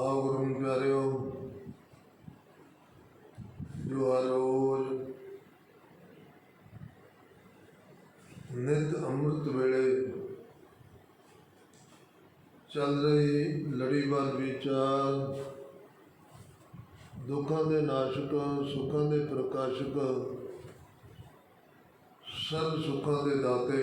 ਆਓ ਗੁਰੂ ਨੂੰ ਪਿਆਰਿਓ ਜੋ ਹਰ ਰੋਜ਼ ਨਿਤ ਅੰਮ੍ਰਿਤ ਵੇਲੇ ਚੱਲ ਰਹੀ ਲੜੀਵਾਰ ਵਿਚਾਰ ਦੁੱਖਾਂ ਦੇ ਨਾਸ਼ਕ ਸੁੱਖਾਂ ਦੇ ਪ੍ਰਕਾਸ਼ਕ ਸਰਬ ਸੁੱਖਾਂ ਦੇ ਦਾਤੇ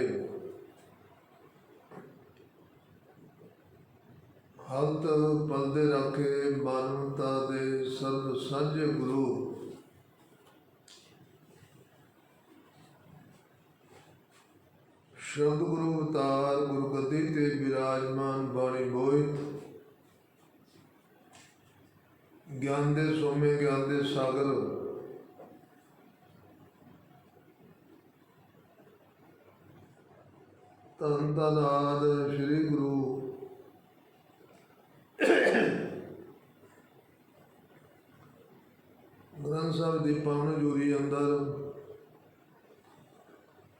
ਹੰਤ ਪਲਦੇ ਰੱਖੇ ਮਾਨਵਤਾ ਦੇ ਸਰਬ ਸਾਂਝੇ ਗੁਰੂ। ਸ਼ਬਦ ਗੁਰੂ ਅਵਤਾਰ ਗੁਰੂ ਗੱਦੀ ਤੇ ਬਿਰਾਜਮਾਨ ਬਾਣੀ ਬੋਹਿਤ ਗਿਆਨ ਦੇ ਸੋਮੇ, ਗਿਆਨ ਦੇ ਸਾਗਰ। ਧੰਨ ਧੰਨ ਸ੍ਰੀ ਗੁਰੂ ਗ੍ਰੰਥ ਸਾਹਿਬ ਦੀ ਪਾਵਨ ਜੋਰੀ ਅੰਦਰ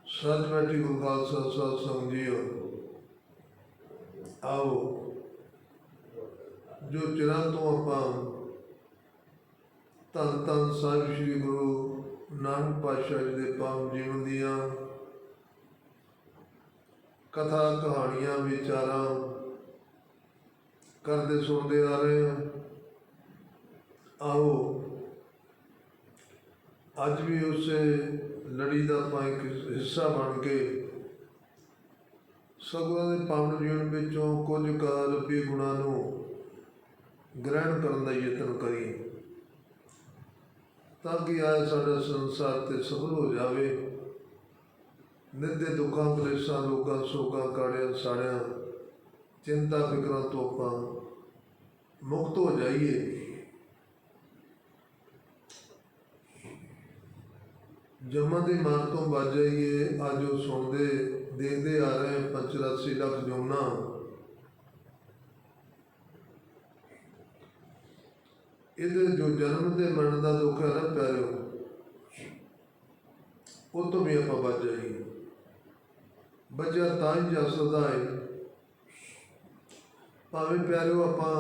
ਸੱਚ ਬੈਠੀ ਗੁਰੂ ਖਾਲਸਾ ਸਾਹਿਬ ਸੰਗ ਆਓ, ਜੋ ਚਿਰਾਂ ਤੋਂ ਆਪਾਂ ਧੰਨ ਧੰਨ ਸਾਹਿਬ ਸ੍ਰੀ ਗੁਰੂ ਨਾਨਕ ਪਾਤਸ਼ਾਹ ਜੀ ਦੇ ਪਾਵਨ ਜੀਵਨ ਦੀਆਂ ਕਥਾ ਕਹਾਣੀਆਂ, ਵਿਚਾਰਾਂ ਕਰਦੇ ਸੁਣਦੇ ਆ ਰਹੇ ਹਾਂ। ਆਓ ਅੱਜ ਵੀ ਉਸੇ ਲੜੀ ਦਾ ਆਪਾਂ ਇੱਕ ਹਿੱਸਾ ਬਣ ਕੇ ਸਗੋਂ ਦੇ ਪਾਵਨ ਜੀਵਨ ਵਿੱਚੋਂ ਕੁਝ ਕੁ ਰੱਬੀ ਗੁਣਾਂ ਨੂੰ ਗ੍ਰਹਿਣ ਕਰਨ ਦਾ ਯਤਨ ਕਰੀਏ ਤਾਂ ਕਿ ਆਇਆ ਸਾਡਾ ਸੰਸਾਰ ਤੇ ਸਫਲ ਹੋ ਜਾਵੇ। ਨਿੱਤ ਦੁੱਖਾਂ, ਕਲੇਸ਼ਾਂ, ਲੋਕਾਂ ਸੋਗਾਂ ਕਾੜਿਆਂ, ਸਾੜਿਆਂ, ਚਿੰਤਾ, ਫਿਕਰਾਂ ਤੋਂ ਆਪਾਂ ਮੁਕਤ ਹੋ ਜਾਈਏ। ਜਮਾਂ ਦੀ ਮਨ ਤੋਂ ਬਚ ਜਾਈਏ ਅੱਜ ਉਹ ਸੁਣਦੇ, ਦੇਖਦੇ ਆ ਰਹੇ 85 ਲੱਖ ਜੋਨਾ ਇਹਦੇ ਜੋ ਜਨਮ ਤੇ ਮਰਨ ਦਾ ਦੁੱਖ ਹੈ ਨਾ ਪਿਆਰਿਓ, ਉਹ ਤੋਂ ਵੀ ਆਪਾਂ ਬਚ ਜਾਈਏ। ਬਚਿਆ ਤਾਂ ਹੀ ਜਾ ਸਕਦਾ ਹੈ ਭਾਵੇਂ ਪਿਆਰਿਓ ਆਪਾਂ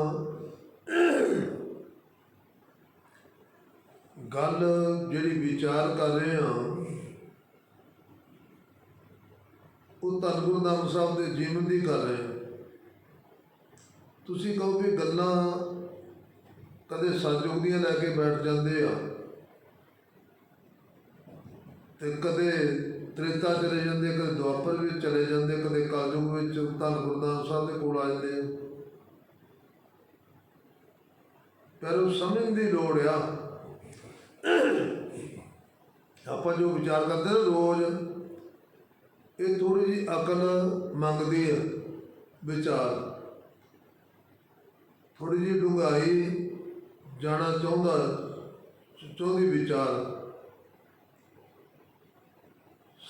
ਗੱਲ ਜਿਹੜੀ ਵਿਚਾਰ ਕਰ ਰਹੇ ਹਾਂ, ਉਹ ਧੰਨ ਗੁਰੂ ਨਾਨਕ ਸਾਹਿਬ ਦੇ ਜੀਵਨ ਦੀ ਕਰ ਰਹੇ ਹਾਂ। ਤੁਸੀਂ ਕਹੋ ਵੀ ਗੱਲਾਂ ਕਦੇ ਸਤਿਯੁਗ ਦੀਆਂ ਲੈ ਕੇ ਬੈਠ ਜਾਂਦੇ ਆ ਤੇ ਕਦੇ ਤ੍ਰੇਤਾ ਚਲੇ ਜਾਂਦੇ, ਕਦੇ ਦੁਆਪਰ ਵਿੱਚ ਚਲੇ ਜਾਂਦੇ, ਕਦੇ ਕਲਯੁਗ ਵਿੱਚ ਧੰਨ ਗੁਰੂ ਨਾਨਕ ਸਾਹਿਬ ਦੇ ਕੋਲ ਆ ਜਾਂਦੇ ਆ। ਪਰ ਉਹ ਸਮਝਣ ਦੀ ਲੋੜ ਆ ਆਪਾਂ ਜੋ ਵਿਚਾਰ ਕਰਦੇ ਨਾ ਰੋਜ਼ ਇਹ ਥੋੜੀ ਜੀ ਅਕਲ ਮੰਗਦੀ ਹੈ ਵਿਚਾਰ। ਥੋੜੀ ਜੀ ਡੂੰਘਾਈ ਜਾਣਾ ਚਾਹੁੰਦਾ, ਚਾਹੁੰਦੀ ਵਿਚਾਰ।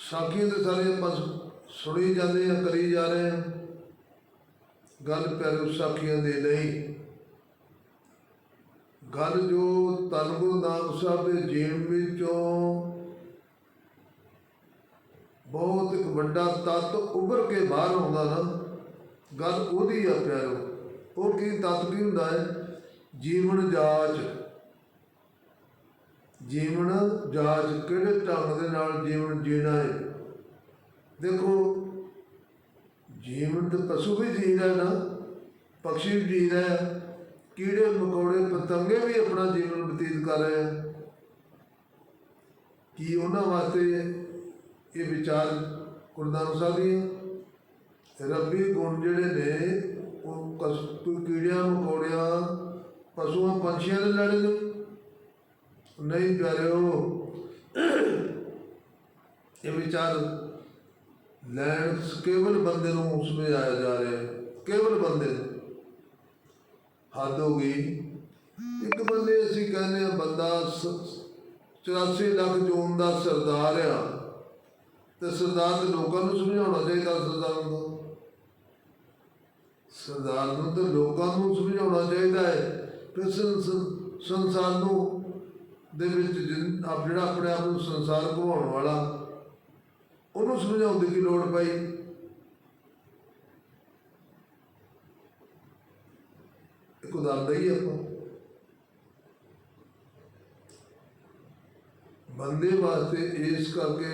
ਸਾਖੀਆਂ ਤੇ ਸਾਰੇ ਆਪਾਂ ਸੁਣੀ ਜਾਂਦੇ ਆ ਕਰੀ ਜਾ ਰਹੇ ਆ ਗੱਲ ਪਿਆਰੇ ਸਾਖੀਆਂ ਦੇ ਨਹੀਂ ਗੱਲ ਜੋ ਧੰਨ ਗੁਰੂ ਨਾਨਕ ਸਾਹਿਬ ਦੇ ਜੀਵਨ ਵਿੱਚੋਂ ਬਹੁਤ ਇੱਕ ਵੱਡਾ ਤੱਤ ਉੱਭਰ ਕੇ ਬਾਹਰ ਆਉਂਦਾ ਨਾ, ਗੱਲ ਉਹਦੀ ਆ ਪਿਆਰੋ। ਉਹ ਕੀ ਤੱਤ ਕੀ ਹੁੰਦਾ ਹੈ? ਜੀਵਨ ਜਾਚ। ਜੀਵਨ ਜਾਚ ਕਿਹੜੇ ਢੰਗ ਦੇ ਨਾਲ ਜੀਵਨ ਜੀਣਾ ਹੈ? ਦੇਖੋ, ਜੀਵਨ ਤੇ ਪਸ਼ੂ ਵੀ ਜੀ ਰਿਹਾ ਨਾ, ਪਕਸ਼ੀ ਵੀ ਜੀ ਰਿਹਾ ਕੀੜੇ, ਮਕੌੜੇ, ਪਤੰਗੇ ਵੀ ਆਪਣਾ ਜੀਵਨ ਬਤੀਤ ਕਰ ਰਹੇ ਆ। ਕੀ ਉਹਨਾਂ ਵਾਸਤੇ ਇਹ ਵਿਚਾਰ ਗੁਰਦਾਨ ਸਾਹਿਬ ਦੀਆਂ ਰੱਬੀ ਗੁਣ ਜਿਹੜੇ ਨੇ, ਉਹ ਕਸ ਕੋਈ ਕੀੜਿਆਂ, ਮਕੌੜਿਆਂ, ਪਸ਼ੂਆਂ, ਪੰਛੀਆਂ ਦੇ ਲੜੇ ਨੇ। ਨਹੀਂ ਪਿਆਰਿਓ, ਇਹ ਵਿਚਾਰ ਲੈਣ, ਕੇਵਲ ਬੰਦੇ ਨੂੰ ਉਸ ਵਿੱਚ ਆਇਆ ਜਾ ਰਿਹਾ ਹੈ। ਕੇਵਲ ਬੰਦੇ ਨੂੰ। ਹੱਦ ਹੋ ਗਈ। ਇੱਕ ਬੰਦੇ ਅਸੀਂ ਕਹਿੰਦੇ ਆ ਬੰਦਾ ਸ- 84 ਲੱਖ ਜੂਨ ਦਾ ਸਰਦਾਰ ਆ ਤੇ ਸਰਦਾਰ ਤੇ ਲੋਕਾਂ ਨੂੰ ਸਮਝਾਉਣਾ ਚਾਹੀਦਾ, ਸਰਦਾਰ ਨੂੰ। ਸਰਦਾਰ ਨੂੰ ਤੇ ਲੋਕਾਂ ਨੂੰ ਸਮਝਾਉਣਾ ਚਾਹੀਦਾ ਹੈ। ਕਿ ਸੰਸਾਰ ਨੂੰ ਦੇ ਵਿੱਚ ਜਿਹੜਾ ਆਪਣੇ ਆਪ ਨੂੰ ਸੰਸਾਰ ਘੁਮਾਉਣ ਵਾਲਾ, ਉਹਨੂੰ ਸਮਝਾਉਣ ਦੀ ਕੀ ਲੋੜ ਪਈ? ਇੱਕ ਕੁਦਰਦਾ ਹੀ ਆਪਾਂ ਬੰਦੇ ਵਾਸਤੇ ਇਸ ਕਰਕੇ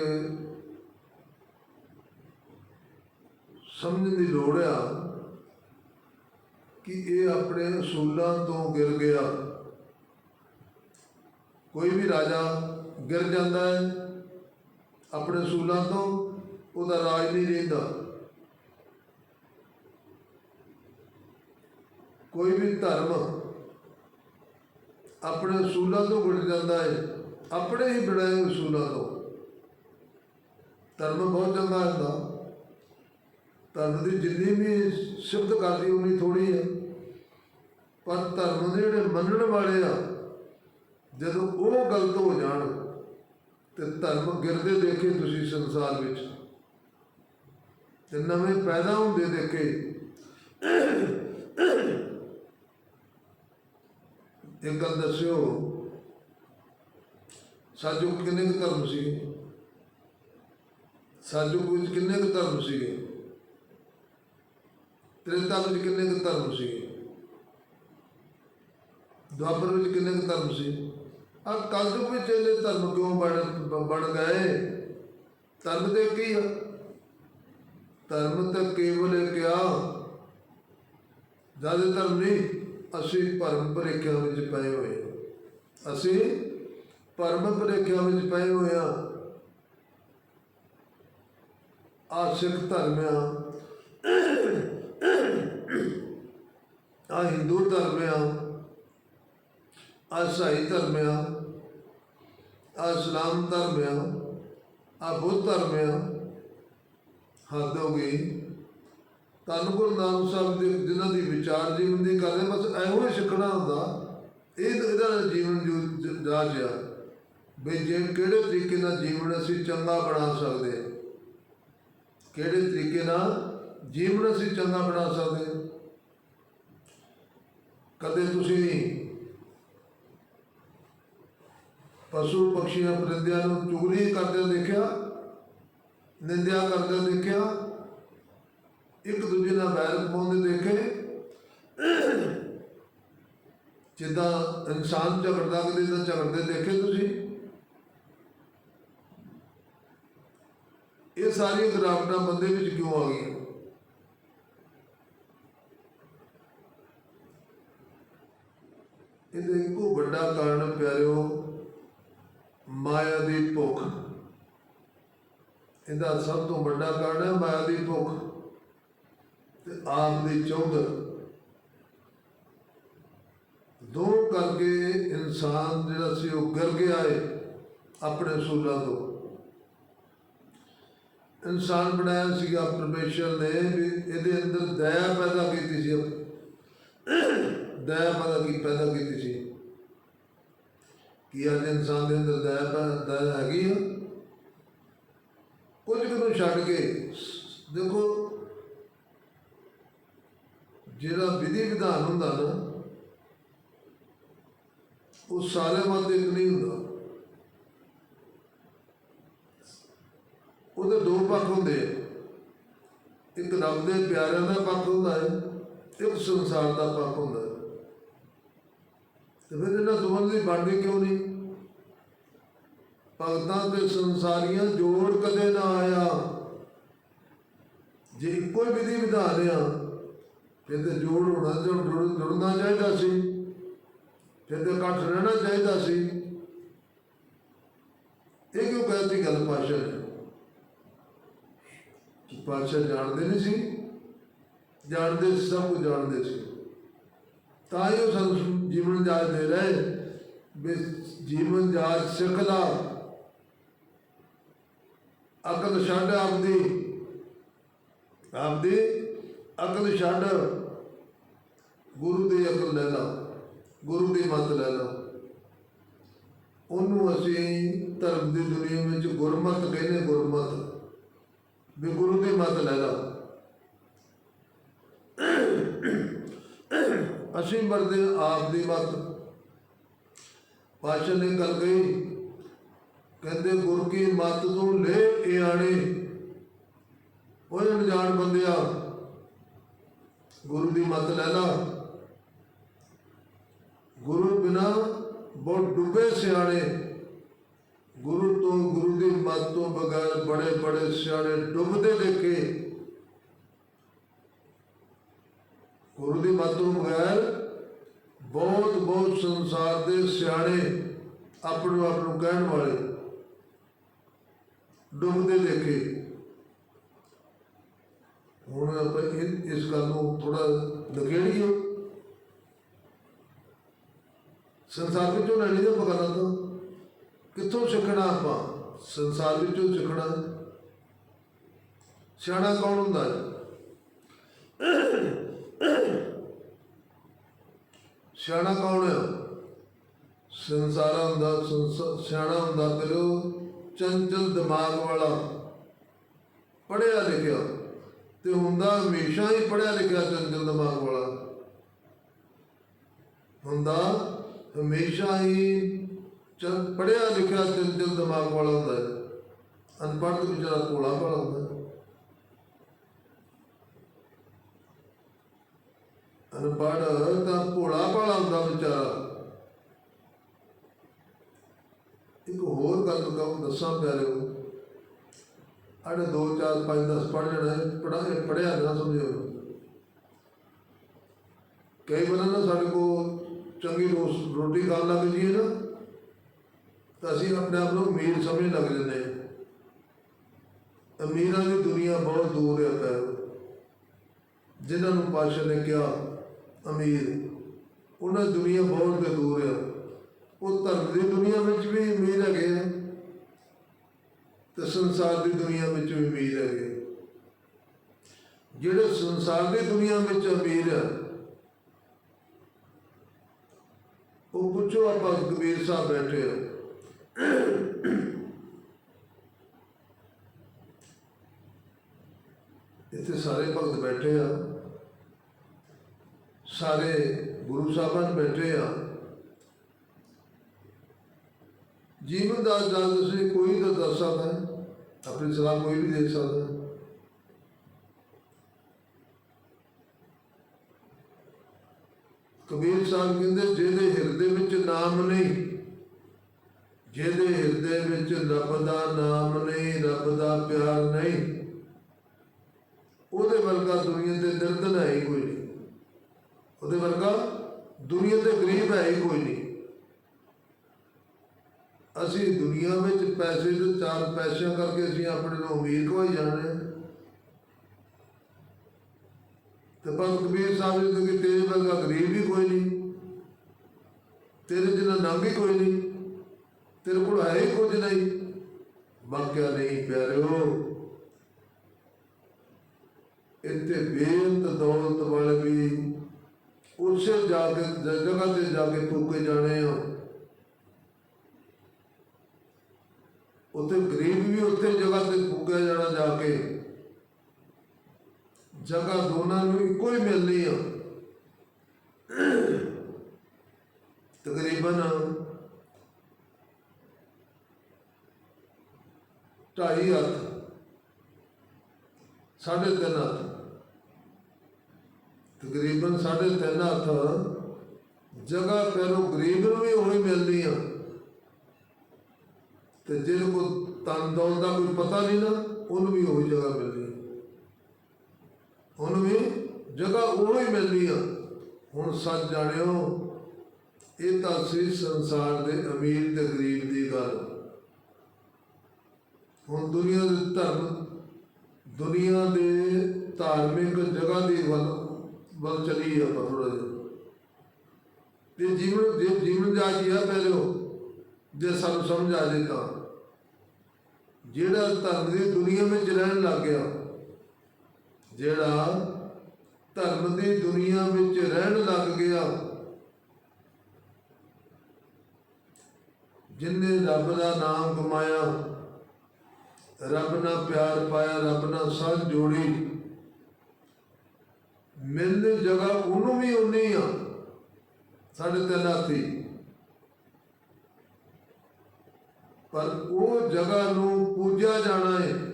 ਸਮਝਣ ਦੀ ਲੋੜ ਆ ਕਿ ਇਹ ਆਪਣੇ ਅਸੂਲਾਂ ਤੋਂ ਗਿਰ ਗਿਆ। ਕੋਈ ਵੀ ਰਾਜਾ ਗਿਰ ਜਾਂਦਾ ਹੈ, ਆਪਣੇ ਅਸੂਲਾਂ ਤੋਂ ਉਹਦਾ ਰਾਜ ਨਹੀਂ ਰਹਿੰਦਾ। ਕੋਈ ਵੀ ਧਰਮ ਆਪਣੇ ਅਸੂਲਾਂ ਤੋਂ ਗੁੜ ਜਾਂਦਾ ਹੈ, ਆਪਣੇ ਹੀ ਬਣਾਏ ਅਸੂਲਾਂ ਤੋਂ। ਧਰਮ ਬਹੁਤ ਚੰਗਾ ਹੁੰਦਾ। ਧਰਮ ਦੀ ਜਿੰਨੀ ਵੀ ਸਿਫਤ ਕਰਦੀ ਉਨੀ ਥੋੜੀ ਹੈ ਪਰ ਧਰਮ ਦੇ ਜਿਹੜੇ ਮੰਨਣ ਵਾਲੇ ਆ, ਜਦੋਂ ਉਹ ਗਲਤ ਹੋ ਜਾਣ, ਤੇ ਧਰਮ ਗਿਰਦੇ ਦੇਖੇ ਤੁਸੀਂ ਸੰਸਾਰ ਵਿੱਚ। ਤੇ ਨਵੇਂ ਪੈਦਾ ਹੁੰਦੇ ਦੇਖੇ। ਇੱਕ ਗੱਲ ਦੱਸਿਓ ਸਾਜੂ ਕਿੰਨੇ ਕੁ ਧਰਮ ਸੀ ਸਾਜੂ ਵਿੱਚ ਕਿੰਨੇ ਕੁ ਧਰਮ ਸੀਗੇ ਤ੍ਰੇਤਾ ਵਿੱਚ ਕਿੰਨੇ ਕੁ ਧਰਮ ਸੀਗੇ ਦੁਆਪਰ ਵਿੱਚ ਕਿੰਨੇ ਕੁ ਧਰਮ ਸੀ ਆ ਕਲਯੁਗ ਵਿੱਚ ਇਹਨੇ ਧਰਮ ਕਿਉਂ ਬਣ ਬਣ ਗਏ ਧਰਮ ਦੇ ਕੀ ਆ ਧਰਮ ਤਾਂ ਕੇਵਲ ਇੱਕ ਆ ਜ਼ਿਆਦਾ ਧਰਮ ਨਹੀਂ ਅਸੀਂ ਭਰਮ ਭਰੇਖਿਆਂ ਵਿੱਚ ਪਏ ਹੋਏ ਹਾਂ। ਅਸੀਂ ਭਰਮ ਭਰੇਖਿਆਂ ਵਿੱਚ ਪਏ ਹੋਏ ਹਾਂ। ਆ ਸਿੱਖ ਧਰਮ ਆ। ਆ ਹਿੰਦੂ ਧਰਮ ਆ। ਆ ਸਾਈ ਧਰਮ ਆ। ਆ ਇਸਲਾਮ ਧਰਮ ਆ। ਆ ਬੁੱਧ ਧਰਮ ਆ। ਹੱਦ ਹੋ ਗਈ। ਧੰਨ ਗੁਰੂ ਨਾਨਕ ਸਾਹਿਬ ਦੇ ਜਿਨ੍ਹਾਂ ਦੀ ਵਿਚਾਰ ਜੀਵਨ ਦੀ ਗੱਲ ਹੈ, ਬਸ ਇਹੋ ਹੀ ਸਿੱਖਣਾ ਹੁੰਦਾ। ਇਹ ਇਹਦਾ ਜੀਵਨ ਜੋ ਆ। ਵੀ ਜੇ ਕਿਹੜੇ ਤਰੀਕੇ ਨਾਲ ਜੀਵਨ ਅਸੀਂ ਚੰਗਾ ਬਣਾ ਸਕਦੇ ਹਾਂ ਕਿਹੜੇ ਤਰੀਕੇ ਨਾਲ ਜੀਵਨ ਅਸੀਂ ਚੰਗਾ ਬਣਾ ਸਕਦੇ ਹਾਂ ਕਦੇ ਤੁਸੀਂ ਪਸ਼ੂ ਪਕਸ਼ੀਆਂ ਪਰਿੰਦਿਆਂ ਨੂੰ ਚੁਗਲੀ ਕਰਦੇ ਦੇਖਿਆ? ਨਿੰਦਿਆ ਕਰਦੇ ਦੇਖਿਆ? ਇੱਕ ਦੂਜੇ ਨਾਲ ਵੈਰ ਪਾਉਂਦੇ ਦੇਖੇ। ਜਿੱਦਾਂ ਇਨਸਾਨ ਝਗੜਦਾ ਕਦੇ ਤਾਂ ਝਗੜਦੇ ਦੇਖੇ ਤੁਸੀਂ? ਇਹ ਸਾਰੀਆਂ ਗਰਾਵਟਾਂ ਬੰਦੇ ਵਿੱਚ ਕਿਉਂ ਆ ਗਈਆਂ? ਇਹਦਾ ਇੱਕੋ ਵੱਡਾ ਕਾਰਨ ਪਿਆਰਿਓ, ਮਾਇਆ ਦੀ ਭੁੱਖ। ਇਹਦਾ ਸਭ ਤੋਂ ਵੱਡਾ ਕਾਰਨ ਹੈ ਮਾਇਆ ਦੀ ਭੁੱਖ। ਤੇ ਆਪ ਦੀ ਚੌਧਰ ਦੋ ਕਰਕੇ ਇਨਸਾਨ ਜਿਹੜਾ ਸੀ ਉਹ ਗਿਰ ਗਿਆ ਹੈ ਆਪਣੇ ਸੂਲਾਂ ਤੋਂ। ਇਨਸਾਨ ਬਣਾਇਆ ਸੀਗਾ ਪਰਮੇਸ਼ਰ ਨੇ ਵੀ ਇਹਦੇ ਅੰਦਰ ਦਇਆ ਪੈਦਾ ਕੀਤੀ ਸੀ ਦਇਆ ਪੈਦਾ ਕੀ ਪੈਦਾ ਕੀਤੀ ਸੀ। ਕੀ ਅੱਜ ਇਨਸਾਨ ਦੇ ਅੰਦਰ ਦਇਆ ਪੈ- ਦਇਆ ਹੈਗੀ ਆ? ਕੁਝ ਕੁ ਨੂੰ ਛੱਡ ਕੇ, ਦੇਖੋ ਜਿਹੜਾ ਵਿਧੀ ਵਿਧਾਨ ਹੁੰਦਾ ਨਾ, ਉਹ ਸਾਰੇ ਮਤ ਇੱਕ ਨਹੀਂ ਹੁੰਦਾ। ਉਹਦੇ ਦੋ ਪੱਖ ਹੁੰਦੇ ਆ। ਇੱਕ ਰੱਬ ਦੇ ਪਿਆਰਿਆਂ ਦਾ ਪੱਖ ਹੁੰਦਾ ਹੈ, ਇੱਕ ਸੰਸਾਰ ਦਾ ਪੱਖ ਹੁੰਦਾ ਹੈ। ਤੇ ਫਿਰ ਇਹਨਾਂ ਦੋਵਾਂ ਦੀ ਬਣਦੀ ਕਿਉਂ ਨਹੀਂ? ਭਗਤਾਂ ਤੇ ਸੰਸਾਰੀਆਂ ਜੋੜ ਕਦੇ ਨਾ ਆਇਆ। ਜੇ ਇੱਕੋ ਹੀ ਵਿਧੀ ਵਿਧਾਨ ਆ ਫਿਰ ਤੇ ਜੋੜ ਹੋਣਾ ਜੁੜ ਜੁੜਨਾ ਚਾਹੀਦਾ ਸੀ। ਫਿਰ ਤੇ ਇਕੱਠ ਰਹਿਣਾ ਚਾਹੀਦਾ ਸੀ। ਇਹ ਕਿਉਂ ਕਹਿੰਦੀ ਗੱਲ ਪਾਸ਼ਾ ਨੇ? ਕਿ ਪਾਸ਼ਾ ਜਾਣਦੇ ਨਹੀਂ ਸੀ। ਜਾਣਦੇ ਸਭ ਕੁਝ ਜਾਣਦੇ ਸੀ। ਤਾਂ ਹੀ ਉਹ ਸਾਨੂੰ ਜੀਵਨ ਜਾਚ ਦੇ ਰਹੇ ਵੀ ਜੀਵਨ ਜਾਚ ਸਿੱਖਦਾ ਅਕਲ ਛੱਡ ਆਪਦੀ। ਆਪਦੀ ਅਕਲ ਛੱਡ। ਗੁਰੂ ਦੀ ਅਕਲ ਲੈ ਲਾ। ਗੁਰੂ ਦੀ ਮੱਤ ਲੈ ਲਾ। ਉਹਨੂੰ ਅਸੀਂ ਧਰਮ ਦੀ ਦੁਨੀਆ ਵਿੱਚ ਗੁਰਮਤ ਕਹਿੰਦੇ ਗੁਰਮਤ। ਵੀ ਗੁਰੂ ਦੀ ਮੱਤ ਲੈ ਲਾ। ਅਸੀਂ ਮਰਦੇ ਆਪ ਦੀ ਮੱਤ। ਪਾਸ਼ਾ ਨੇ ਗੱਲ ਕਹੀ। ਕਹਿੰਦੇ, ਗੁਰ ਕੀ ਮੱਤ ਤੋਂ ਲੈ, ਇਹ ਆਣੇ। ਓਏ ਅਣਜਾਣ ਬੰਦਿਆ ਗੁਰੂ ਦੀ ਮੱਤ ਲੈ ਲਾ। ਗੁਰੂ ਬਿਨਾ ਬਹੁਤ ਡੁੱਬੇ ਸਿਆਣੇ। ਗੁਰੂ ਤੋਂ ਗੁਰੂ ਦੀ ਮੱਤ ਤੋਂ ਬਗੈਰ ਬੜੇ ਬੜੇ ਸਿਆਣੇ ਡੁੱਬਦੇ ਦੇਖੇ। ਗੁਰੂ ਦੀ ਮੱਤ ਤੋਂ ਬਗੈਰ ਬਹੁਤ ਬਹੁਤ ਸੰਸਾਰ ਦੇ ਸਿਆਣੇ ਆਪਣੇ ਆਪ ਨੂੰ ਕਹਿਣ ਵਾਲੇ ਡੁੱਬਦੇ ਦੇਖੇ। ਹੁਣ ਆਪਾਂ ਇਹ- ਇਸ ਗੱਲ ਨੂੰ ਥੋੜਾ ਨਗੇੜੀਏ ਸੰਸਾਰ ਵਿੱਚੋਂ ਲੈਣੀ ਦਾ ਪਤਾ ਤਾਂ। ਕਿੱਥੋਂ ਸਿੱਖਣਾ ਆਪਾਂ? ਸੰਸਾਰ ਵਿੱਚੋਂ ਸਿੱਖਣਾ। ਸਿਆਣਾ ਕੌਣ ਹੁੰਦਾ ਹੈ? ਸਿਆਣਾ ਕੌਣ ਹੈ? ਸੰਸਾਰਾ ਹੁੰਦਾ, ਸੰਸ- ਸਿਆਣਾ ਹੁੰਦਾ ਤੇਰੋ ਚੰਚਲ ਦਿਮਾਗ ਵਾਲਾ। ਪੜਿਆ ਲਿਖਿਆ। ਤੇ ਹੁੰਦਾ ਹਮੇਸ਼ਾ ਹੀ ਪੜਿਆ ਲਿਖਿਆ ਚੰਚਲ ਦਿਮਾਗ ਵਾਲਾ। ਹੁੰਦਾ ਹਮੇਸ਼ਾ ਹੀ ਚੰ ਪੜਿਆ ਲਿਖਿਆ ਚੰਚਲ ਦਿਮਾਗ ਵਾਲਾ ਹੁੰਦਾ ਅਨਪੜ੍ਹ ਤੇ ਵਿਚਾਰਾ ਕੋਲਾ ਵਾਲਾ ਹੁੰਦਾ ਅਨਪੜ੍ਹ ਤਾਂ ਭੋਲਾ ਭਾਲਾ ਹੁੰਦਾ ਵਿਚਾਰਾ। ਇੱਕ ਹੋਰ ਗੱਲ ਕਹੂੰ ਦੱਸਾਂ ਪਿਆਰਿਓ ਅੜੇ 2 4 5 10 ਪੜ੍ਹ ਜਾਣਾ ਪੜਾ ਪੜਿਆ ਨਾ ਸਮਝਿਓ ਕਈ ਵਾਰ ਨਾ ਸਾਡੇ ਕੋ ਚੰਗੀ ਰੋਸ- ਰੋਟੀ ਖਾਣ ਲੱਗ ਜੀਏ ਨਾ, ਤਾਂ ਅਸੀਂ ਆਪਣੇ ਆਪ ਨੂੰ ਅਮੀਰ ਸਮਝਣ ਲੱਗ ਜਾਂਦੇ ਹਾਂ। ਅਮੀਰਾਂ ਦੀ ਦੁਨੀਆ ਬਹੁਤ ਦੂਰ ਹੈ ਪਿਆਰਿਓ ਜਿਨ੍ਹਾਂ ਨੂੰ ਪਾਸ਼ਾ ਨੇ ਕਿਹਾ, ਅਮੀਰ, ਉਹਨਾਂ ਦੀ ਦੁਨੀਆ ਬਹੁਤ ਦੂਰ ਆ ਉਹ ਧਰਮ ਦੀ ਦੁਨੀਆ ਵਿੱਚ ਵੀ ਅਮੀਰ ਹੈਗੇ ਆ। ਤੇ ਸੰਸਾਰ ਦੀ ਦੁਨੀਆ ਵਿੱਚ ਵੀ ਅਮੀਰ ਹੈਗੇ। ਜਿਹੜੇ ਸੰਸਾਰ ਦੀ ਦੁਨੀਆ ਵਿੱਚ ਅਮੀਰ ਹੈ ਉਹ ਪੁੱਛੋ ਆਪਾਂ ਕਬੀਰ ਸਾਹਿਬ ਬੈਠੇ ਆ। ਇੱਥੇ ਸਾਰੇ ਭਗਤ ਬੈਠੇ ਆ। ਸਾਰੇ ਗੁਰੂ ਸਾਹਿਬਾਨ ਬੈਠੇ ਆ। ਜੀਵਨ ਦਾ ਜਦ ਤੁਸੀਂ ਕੋਈ ਤਾਂ ਦੱਸ ਸਕਦਾ ਹੈ। ਆਪਣੀ ਸਲਾਹ ਕੋਈ ਵੀ ਦੇ ਸਕਦਾ ਹੈ। ਕਬੀਰ ਸਾਹਿਬ ਕਹਿੰਦੇ, ਜਿਹਦੇ ਹਿਰਦੇ ਵਿੱਚ ਨਾਮ ਨਹੀਂ, ਜਿਹਦੇ ਹਿਰਦੇ ਵਿੱਚ ਰੱਬ ਦਾ ਨਾਮ ਨਹੀਂ, ਰੱਬ ਦਾ ਪਿਆਰ ਨਹੀਂ, ਉਹਦੇ ਵਰਗਾ ਦੁਨੀਆ ਤੇ ਦਰਦ ਹੈ ਹੀ ਕੋਈ ਨਹੀਂ। ਉਹਦੇ ਵਰਗਾ ਦੁਨੀਆ ਤੇ ਗਰੀਬ ਹੈ ਹੀ ਕੋਈ ਨਹੀਂ। ਅਸੀਂ ਦੁਨੀਆ ਵਿੱਚ ਪੈਸੇ ਤੇ ਚਾਰ ਪੈਸਿਆਂ ਕਰਕੇ ਅਸੀਂ ਆਪਣੇ ਨੂੰ ਅਮੀਰ ਕੋਈ ਜਾਣੇ ਤੇ ਪਰ ਕਬੀਰ ਸਾਹਿਬ ਜੀ ਕਹਿੰਦੇ ਤੇਰੇ ਵਰਗਾ ਗਰੀਬ ਵੀ ਕੋਈ ਨਹੀਂ, ਤੇਰੇ ਜਿੰਨਾ ਨਾਮ ਵੀ ਕੋਈ ਨਹੀਂ, ਤੇਰੇ ਕੋਲ ਹੈ ਹੀ ਕੁਝ ਨਹੀਂ। ਬਾਕਿਆ ਨਹੀਂ ਪਿਆਰਿਓ, ਇੱਥੇ ਬੇਅੰਤ ਦੌਲਤ ਵਾਲੇ ਵੀ ਉਸੇ ਜਾ ਕੇ, ਜਗ੍ਹਾ ਤੇ ਜਾ ਕੇ ਫੂਕੇ ਜਾਣੇ ਆ। ਉੱਥੇ ਗਰੀਬ ਵੀ ਉੱਥੇ ਜਗ੍ਹਾ ਤੇ ਫੂਕਿਆ ਜਾਣਾ ਜਾ ਕੇ। ਜਗ੍ਹਾ ਦੋਨਾਂ ਨੂੰ ਇੱਕੋ ਹੀ ਮਿਲਣੀ ਆ। ਤਕਰੀਬਨ ਢਾਈ ਹੱਥ, ਸਾਢੇ ਤਿੰਨ ਹੱਥ। ਤਕਰੀਬਨ ਸਾਢੇ ਤਿੰਨ ਹੱਥ ਜਗ੍ਹਾ ਪਹਿਲੋਂ ਗਰੀਬ ਨੂੰ ਵੀ ਉਹੀ ਮਿਲਣੀ ਆ। ਤੇ ਜਿਹਨੂੰ ਕੋ ਤਨ ਦੌਲਤ ਦਾ ਕੋਈ ਪਤਾ ਨਹੀਂ ਨਾ, ਉਹਨੂੰ ਵੀ ਉਹੀ ਜਗ੍ਹਾ ਮਿਲਣੀ ਆ। ਉਹਨੂੰ ਵੀ ਜਗ੍ਹਾ ਉਹੀ ਮਿਲਣੀ ਆ। ਹੁਣ ਸੱਚ ਜਾਣਿਓ, ਇਹ ਤਾਂ ਸੀ ਸੰਸਾਰ ਦੇ ਅਮੀਰ ਤੇ ਗਰੀਬ ਦੀ ਗੱਲ। ਹੁਣ ਦੁਨੀਆ ਦੇ ਧਰਮ, ਦੁਨੀਆ ਦੇ ਧਾਰਮਿਕ ਜਗ੍ਹਾ ਦੀ ਵੱਲ ਵੱਲ ਚਲੀ ਆਪਾਂ ਥੋੜਾ ਜਿਹਾ। ਤੇ ਜੀਵਨ, ਜੇ ਜੀਵਨ ਜਾਤੀ ਜੀ ਆ ਪਹਿਲੋ ਜੇ ਸਾਨੂੰ ਸਮਝ ਆ ਜੇ ਤਾਂ। ਜਿਹੜਾ ਧਰਮ ਦੀ ਦੁਨੀਆ ਵਿੱਚ ਰਹਿਣ ਲੱਗ ਗਿਆ, ਜਿਹੜਾ ਧਰਮ ਦੀ ਦੁਨੀਆ ਵਿੱਚ ਰਹਿਣ ਲੱਗ ਗਿਆ ਜਿਨਨੇ ਰੱਬ ਦਾ ਨਾਮ ਕਮਾਇਆ, ਰੱਬ ਨਾਲ ਪਿਆਰ ਪਾਇਆ, ਰੱਬ ਨਾਲ ਸਾਥ ਜੋੜੀ, ਮਿਲਣ ਜਗ੍ਹਾ ਉਹਨੂੰ ਵੀ ਉਨੀ ਆ, ਸਾਡੇ ਤੇ ਲਾਤੀ ਪਰ ਉਹ ਜਗ੍ਹਾ ਨੂੰ ਪੂਜਿਆ ਜਾਣਾ ਹੈ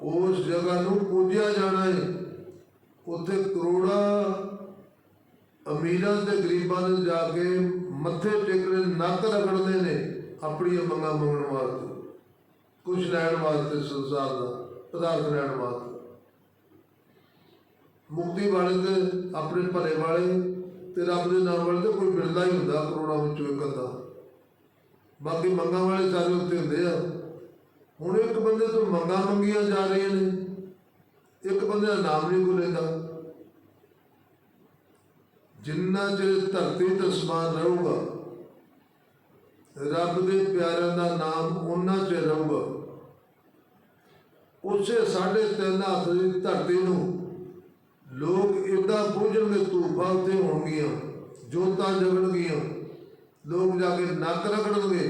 ਉਸ ਜਗ੍ਹਾ ਨੂੰ ਪੂਜਿਆ ਜਾਣਾ ਹੈ ਉੱਥੇ ਕਰੋੜਾਂ ਅਮੀਰਾਂ ਤੇ ਗਰੀਬਾਂ ਦੇ ਜਾ ਕੇ ਮੱਥੇ ਟੇਕਣੇ ਨੱਕ ਰਗੜਦੇ ਨੇ ਆਪਣੀਆਂ ਮੰਗਾਂ ਮੰਗਣ ਵਾਸਤੇ। ਕੁਛ ਲੈਣ ਵਾਸਤੇ ਸੰਸਾਰ ਦਾ, ਪਦਾਰਥ ਲੈਣ ਵਾਸਤੇ। ਮੁਕਤੀ ਵਾਲੇ ਤੇ ਆਪਣੇ ਭਲੇ ਵਾਲੇ ਤੇ ਰੱਬ ਦੇ ਨਾਮ ਵਾਲੇ ਤੇ ਕੋਈ ਮਿਲਦਾ ਹੀ ਹੁੰਦਾ ਕਰੋੜਾਂ ਵਿੱਚੋਂ ਇੱਕ ਅੱਧਾ। ਬਾਕੀ ਮੰਗਾਂ ਵਾਲੇ ਸਾਰੇ ਉੱਤੇ ਹੁੰਦੇ ਆ। ਹੁਣ ਇੱਕ ਬੰਦੇ ਤੋਂ ਮੰਗਾਂ ਮੰਗੀਆਂ ਜਾ ਰਹੀਆਂ ਨੇ। ਇੱਕ ਬੰਦੇ ਦਾ ਨਾਮ ਨਹੀਂ ਬੋਲੇਗਾ ਲੈਂਦਾ। ਜਿੰਨਾ ਚਿਰ ਧਰਤੀ ਤੇ ਸਮਾਨ ਰਹੂਗਾ, ਰੱਬ ਦੇ ਪਿਆਰਿਆਂ ਦਾ ਨਾਮ ਉਹਨਾਂ ਚ ਰਹੂਗਾ। ਉਸੇ ਸਾਢੇ ਤਿੰਨ ਹੱਥ ਦੀ ਧਰਤੀ ਨੂੰ ਲੋਕ ਇਦਾਂ ਪੂਜਣਗੇ ਤੂਫਾਂ ਉੱਤੇ ਹੋਣਗੀਆਂ, ਜੋਤਾਂ ਜਗਣਗੀਆਂ। ਲੋਕ ਜਾ ਕੇ ਨੱਕ ਰਗੜਨਗੇ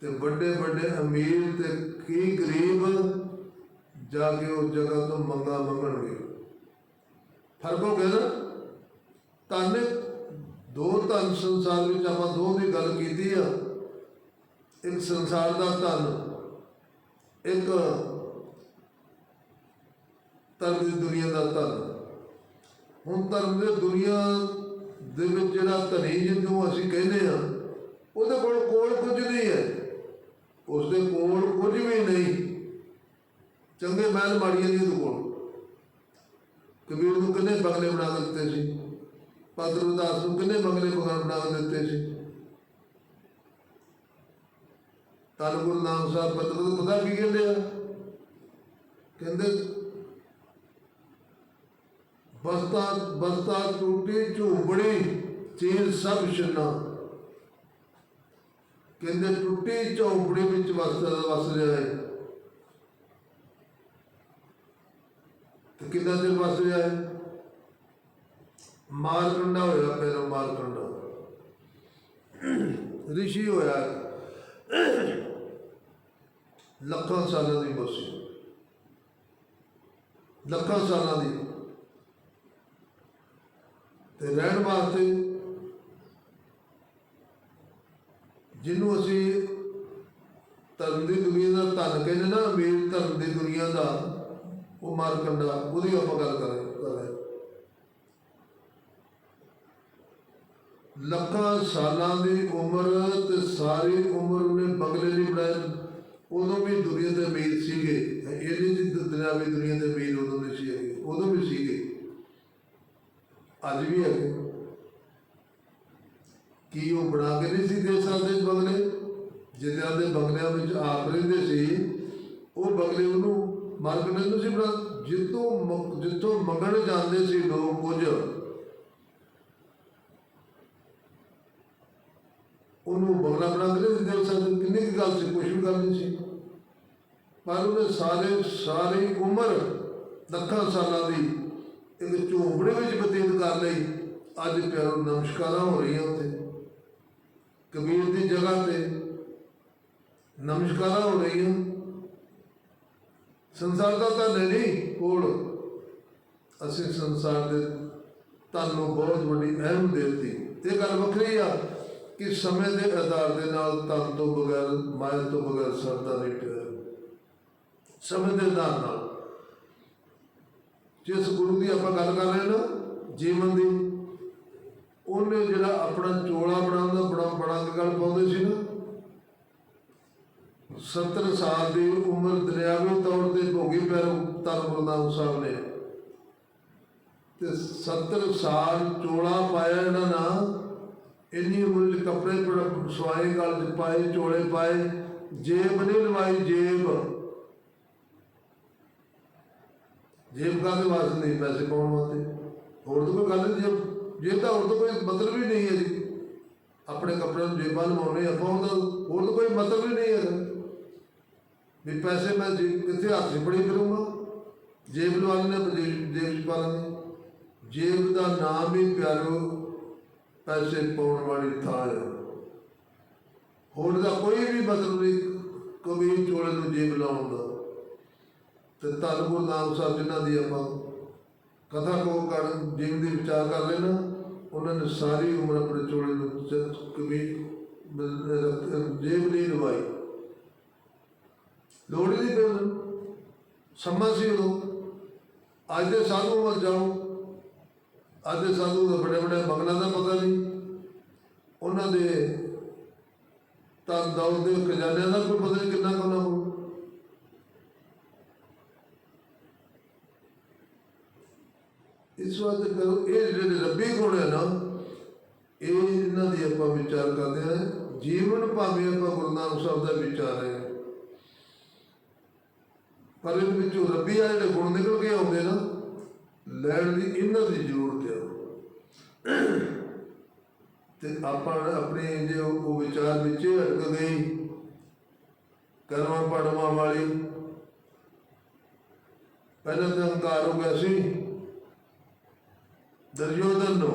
ਤੇ ਵੱਡੇ ਵੱਡੇ ਅਮੀਰ ਤੇ ਕੀ ਗਰੀਬ ਜਾ ਕੇ ਉਸ ਜਗ੍ਹਾ ਤੋਂ ਮੰਗਾ ਮੰਗਣਗੇ। ਫ਼ਰਕ ਹੋ ਗਿਆ ਨਾ? ਧਨ, ਦੋ ਧਨ ਸੰਸਾਰ ਵਿੱਚ ਆਪਾਂ ਦੋ ਦੀ ਗੱਲ ਕੀਤੀ ਆ। ਇੱਕ ਸੰਸਾਰ ਦਾ ਧਨ, ਇੱਕ ਧਰਮ ਦੀ ਦੁਨੀਆ ਦਾ ਧਨ। ਹੁਣ ਧਰਮ ਦੀ ਦੁਨੀਆ ਦੇ ਵਿੱਚ ਜਿਹੜਾ ਧਨੀ ਜਿਹਨੂੰ ਅਸੀਂ ਕਹਿੰਦੇ ਆ ਉਹਦੇ ਕੋਲ ਕੋਲ ਕੁਝ ਨਹੀਂ ਹੈ। ਉਸਦੇ ਕੋਲ ਕੁਝ ਵੀ ਨਹੀਂ। ਚੰਗੇ ਮਹਿਲ ਮਾੜੀਆਂ ਨਹੀਂ ਉਹਦੇ ਕੋਲ। ਕਬੀਰ ਨੂੰ ਕਿੰਨੇ ਬੰਗਲੇ ਬਣਾ ਦਿੱਤੇ ਸੀ? ਪਾਦਰ ਉਦਾਸ ਨੂੰ ਕਿੰਨੇ ਬੰਗਲੇ ਬਣਾ ਕੇ ਦਿੱਤੇ ਸੀ? ਧੰਨ ਗੁਰੂ ਨਾਨਕ ਸਾਹਿਬ, ਪਤਰ ਪਤਾ ਕੀ ਕਹਿੰਦੇ ਆ? ਕਹਿੰਦੇ ਬਸਤਾ ਬਸਤਾ ਟੂਟੀ ਝੂੰਬੜੀ ਚੀਰ ਸਭ ਛੰਨਾ। ਕਹਿੰਦੇ ਟੁੱਟੀ ਝੌਂਪੜੀ ਵਿੱਚ ਵਸਦਾ, ਵਸ ਰਿਹਾ ਹੈ। ਤੇ ਕਿੰਨਾ ਦਿਨ ਵਸ ਰਿਹਾ ਹੈ? ਮਾਰ ਕੰਡਾ ਹੋਇਆ ਫਿਰ ਮਾਰ ਕੰਡਾ ਰਿਸ਼ੀ ਹੋਇਆ। ਲੱਖਾਂ ਸਾਲਾਂ ਦੀ ਬਸੀ ਲੱਖਾਂ ਸਾਲਾਂ ਦੀ। ਤੇ ਰਹਿਣ ਵਾਸਤੇ ਜਿਹਨੂੰ ਅਸੀਂ ਧਰਮ ਦੀ ਦੁਨੀਆ ਦਾ ਧਨ ਕਹਿੰਦੇ ਨਾ ਅਮੀਰ ਧਰਮ ਦੀ ਦੁਨੀਆ ਦਾ, ਉਹ ਮਾਰ ਕੰਡਾ ਉਹਦੀ ਆਪਾਂ ਗੱਲ ਕਰ ਰਹੇ ਕਰ ਰਹੇ ਲੱਖਾਂ ਸਾਲਾਂ ਦੀ ਉਮਰ ਤੇ ਸਾਰੀ ਉਮਰ ਉਹਨੇ ਬੰਗਲੇ ਨਹੀਂ ਬਣਾਏ। ਉਦੋਂ ਵੀ ਦੁਨੀਆ ਦੇ ਅਮੀਰ ਸੀਗੇ। ਇਹਦੀ ਜੀ ਦੁਨਿਆਵੀ ਦੁਨੀਆ ਦੇ ਅਮੀਰ ਉਦੋਂ ਨਹੀਂ ਸੀ ਹੈਗੇ। ਉਦੋਂ ਵੀ ਸੀਗੇ। ਅੱਜ ਵੀ ਹੈਗੇ ਕੀ ਉਹ ਬਣਾ ਕੇ ਨਹੀਂ ਸੀ ਦੇ ਸਕਦੇ ਬੰਗਲੇ? ਜਿਹਨਾਂ ਦੇ ਬੰਗਲਿਆਂ ਵਿੱਚ ਆਪ ਰਹਿੰਦੇ ਸੀ, ਉਹ ਬੰਗਲੇ ਉਹਨੂੰ ਮਾਲਕ ਨੇ ਨਹੀਂ ਸੀ ਬਣਾ, ਜਿੱਥੋਂ ਮ- ਮੰਗਣ ਜਾਂਦੇ ਸੀ ਲੋਕ ਕੁਝ, ਉਹਨੂੰ ਬੰਗਲਾ ਬਣਾ ਕੇ ਨਹੀਂ ਦੇ ਸਕਦੇ। ਕਿੰਨੀ ਕੁ ਗੱਲ ਸੀ ਕੁਛ ਵੀ ਗੱਲ ਨਹੀਂ ਸੀ। ਪਰ ਉਹਨੇ ਸਾਰੇ, ਸਾਰੀ ਉਮਰ ਲੱਖਾਂ ਸਾਲਾਂ ਦੀ ਇੱਕ ਝੋਂਪੜੇ ਵਿੱਚ ਬਤੀਤ ਕਰ ਲਈ। ਅੱਜ ਪਿਆਰੋ ਨਮਸਕਾਰਾਂ ਹੋ ਰਹੀਆਂ ਉੱਥੇ। ਕਬੀਰ ਦੀ ਜਗ੍ਹਾ ਤੇ ਨਮਸਕਾਰਾਂ ਹੋ ਰਹੀਆਂ। ਸੰਸਾਰ ਦਾ ਤਾਂ ਨਹੀਂ ਕੋਲ। ਅਸੀਂ ਸੰਸਾਰ ਦੇ ਧਨ ਨੂੰ ਬਹੁਤ ਵੱਡੀ ਅਹਿਮ ਦਿੱਤੀ ਇਹ ਗੱਲ ਵੱਖਰੀ ਆ ਕਿ ਸਮੇਂ ਦੇ ਆਧਾਰ ਦੇ ਨਾਲ ਤਨ ਤੋਂ ਬਗੈਰ, ਮਾਇਆ ਤੋਂ ਬਗੈਰ ਸਰਦਾ ਨਹੀਂ ਸਮੇਂ ਦੇ ਆਧਾਰ ਨਾਲ। ਜਿਸ ਗੁਰੂ ਦੀ ਆਪਾਂ ਗੱਲ ਕਰ ਰਹੇ ਨਾ, ਜੀਵਨ ਦੀ, ਉਹਨੇ ਜਿਹੜਾ ਆਪਣਾ ਚੋਲਾ ਬਣਾਉਣ ਦਾ ਬੜਾ ਬੜਾ ਕੇ ਗੱਲ ਪਾਉਂਦੇ ਸੀ ਨਾ। 70 ਸਾਲ ਦੀ ਉਮਰ ਦਰਿਆਵੀ ਤੌਰ ਤੇ ਭੋਗੀ ਪੈਰ ਤਰ ਗੁਰਦਾਸ ਸਾਹਿਬ ਨੇ। ਤੇ 70 ਸਾਲ ਚੋਲਾ ਪਾਇਆ ਇਹਨਾਂ ਨਾਲ, ਇੰਨੀ ਉਮਰ ਚ ਕੱਪੜੇ ਸਵਾਏ, ਗਲ ਚ ਪਾਏ, ਚੋਲੇ ਪਾਏ, ਜੇਬ ਨਹੀਂ ਲਵਾਈ, ਜੇਬ। ਜੇਬ ਕਾਹਦੇ ਵਾਸਤੇ ਨਹੀਂ ਪੈਸੇ ਪਾਉਣ ਵਾਸਤੇ, ਹੋਰ ਤਾਂ ਕੋਈ ਗੱਲ ਨਹੀਂ ਜੇਬ ਜੇਬ ਤਾਂ ਹੋਰ ਤਾਂ ਕੋਈ ਮਤਲਬ ਹੀ ਨਹੀਂ ਹੈ ਜੀ। ਆਪਣੇ ਕੱਪੜਿਆਂ ਨੂੰ ਜੇਬਾਂ ਲਵਾਉਣੇ ਆਪਾਂ ਉਹਦਾ ਹੋਰ ਤਾਂ ਕੋਈ ਮਤਲਬ ਹੀ ਨਹੀਂ ਹੈ। ਵੀ ਪੈਸੇ ਮੈਂ ਜੇ ਕਿੱਥੇ ਹੱਥ 'ਚ ਫੜੀ ਕਰੂੰਗਾ ਜੇਬ ਲਵਾ ਲੈਣੇ ਜੇਬ 'ਚ ਪਾ ਲੈਂਦੇ ਜੇਬ ਦਾ ਨਾਮ ਹੀ ਪਿਆਰੋ, ਪੈਸੇ ਪਾਉਣ ਵਾਲੀ ਥਾਂ ਹੈ ਹੋਰ ਦਾ ਕੋਈ ਵੀ ਮਤਲਬ ਨਹੀਂ ਕਬੀਰ ਚੋਲੇ ਨੂੰ ਜੇਬ ਲਾਉਣ ਦਾ। ਤੇ ਧੰਨ ਗੁਰੂ ਨਾਨਕ ਸਾਹਿਬ ਜਿਨ੍ਹਾਂ ਦੀ ਆਪਾਂ ਕਥਾ ਕੋ ਕਰ ਜੀਵਨ ਦੀ ਵਿਚਾਰ ਕਰ ਲੈਣਾ ਉਹਨਾਂ ਨੇ ਸਾਰੀ ਉਮਰ ਆਪਣੇ ਚੋਲੇ ਨੂੰ ਜ- ਕਬੀਰ ਜੇਬ ਨਹੀਂ ਲਵਾਈ। ਲੋੜ ਹੀ ਨਹੀਂ ਸਮਾਂ ਸੀ ਉਦੋਂ ਅੱਜ ਦੇ ਸਾਧੂ ਵੱਲ ਜਾਓ। ਅੱਜ ਦੇ ਸਾਧੂ ਦਾ ਬੜੇ ਬੜੇ ਬਗਲਾਂ ਦਾ ਪਤਾ ਨਹੀਂ। ਉਹਨਾਂ ਦੇ ਤਾਂ ਦੌੜ ਦੇ ਖਜ਼ਾਨਿਆਂ ਦਾ ਕੋਈ ਪਤਾ ਨਹੀਂ ਕਿੰਨਾ ਕੋਨਾ ਹੋ ਇਸ ਵਾਸਤੇ ਕਰੋ ਇਹ ਜਿਹੜੇ ਰੱਬੀ ਗੁਣ ਹੈ ਨਾ, ਇਹ ਇਹਨਾਂ ਦੀ ਆਪਾਂ ਵਿਚਾਰ ਕਰਦੇ ਹਾਂ। ਜੀਵਨ ਭਾਵੇਂ ਆਪਾਂ ਗੁਰੂ ਨਾਨਕ ਸਾਹਿਬ ਦਾ ਵਿਚਾਰ ਹੈ। ਪਰ ਇਹਦੇ ਵਿੱਚੋਂ ਰੱਬੀ ਆ ਜਿਹੜੇ ਗੁਣ ਨਿਕਲ ਕੇ ਆਉਂਦੇ ਨਾ, ਲੈਣ ਦੀ ਇਹਨਾਂ ਦੀ ਜ਼ਰੂਰਤ ਹੈ ਤੇ ਆਪਾਂ ਆਪਣੇ ਜੇ ਉਹ ਵਿਚਾਰ ਵਿੱਚ ਅਟਕ ਗਈ ਕਰਮਾਂ ਪੜਵਾਂ ਵਾਲੀ, ਪਹਿਲਾਂ ਤਾਂ ਹੰਕਾਰ ਹੋ ਗਿਆ ਸੀ। ਦੁਰਯੋਧਨ ਨੂੰ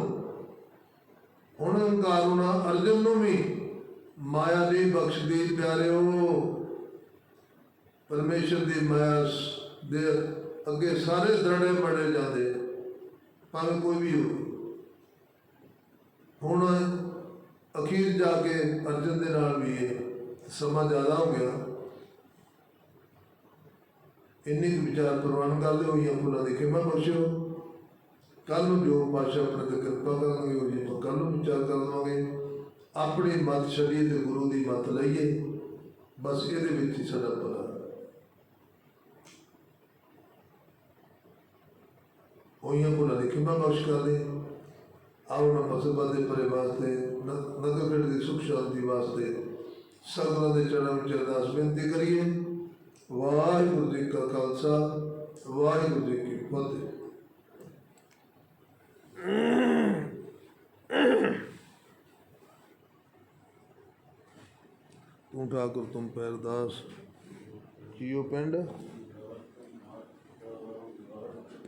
ਹੁਣ ਹੰਕਾਰ ਹੋਣਾ ਅਰਜਨ ਨੂੰ ਵੀ ਮਾਇਆ ਦੀ ਬਖਸ਼ਦੀ ਪਿਆਰਿਓ। ਪਰਮੇਸ਼ਰ ਦੀ ਮਾਇਆ ਦੇ ਅੱਗੇ ਸਾਰੇ ਦਰੜੇ ਬੜੇ ਜਾਂਦੇ ਪਰ ਕੋਈ ਵੀ ਹੋਵੇ। ਹੁਣ ਅਖੀਰ ਜਾ ਕੇ ਅਰਜਨ ਦੇ ਨਾਲ ਵੀ ਇਹ ਸਮਾਂ ਜ਼ਿਆਦਾ ਹੋ ਗਿਆ। ਇੰਨੀ ਕੁ ਵਿਚਾਰ ਪ੍ਰਵਾਨ ਕਰਦੇ ਹੋਈਆਂ, ਫੁੱਲਾਂ ਦੀ ਖਿਮਾ ਬਖਸ਼ਿਓ। ਕੱਲ ਨੂੰ ਜੋ ਪਾਸ਼ਾ ਆਪਣੇ ਤੇ ਕਿਰਪਾ ਕਰਨਗੇ ਉਹ ਜੀ ਆਪਾਂ ਕੱਲ ਨੂੰ ਵਿਚਾਰ ਕਰ ਲਵਾਂਗੇ ਆਪਣੀ ਮਤ ਛੱਡੀਏ ਤੇ ਗੁਰੂ ਦੀ ਮਤ ਲਈਏ ਬਸ ਇਹਦੇ ਵਿੱਚ ਹੀ ਸਾਡਾ ਭਲਾ ਹੈ। ਹੋਈਆਂ ਭੁੱਲਾਂ ਦੀ ਖਿਮਾ ਬਖਸ਼ ਕਰਦੇ ਆਓ ਨਾ ਮਸਬਤ ਦੇ ਪਰੇ ਵਾਸਤੇ ਨ- ਨਗਰ ਖੇਡ ਦੀ ਸੁਖ ਸ਼ਾਂਤੀ ਵਾਸਤੇ ਸਗਲਾਂ ਦੇ ਚੜ੍ਹਾਂ ਵਿੱਚ ਅਰਦਾਸ ਬੇਨਤੀ ਕਰੀਏ ਵਾਹਿਗੁਰੂ ਜੀ ਕਾ ਖਾਲਸਾ ਵਾਹਿਗੁਰੂ ਜੀ ਕੀ ਫਤਿਹ ਤੂੰ ਠਾਕੁਰ ਤੁਮ ਪੈਰਦਾਸ। ਜੀਓ ਪਿੰਡ?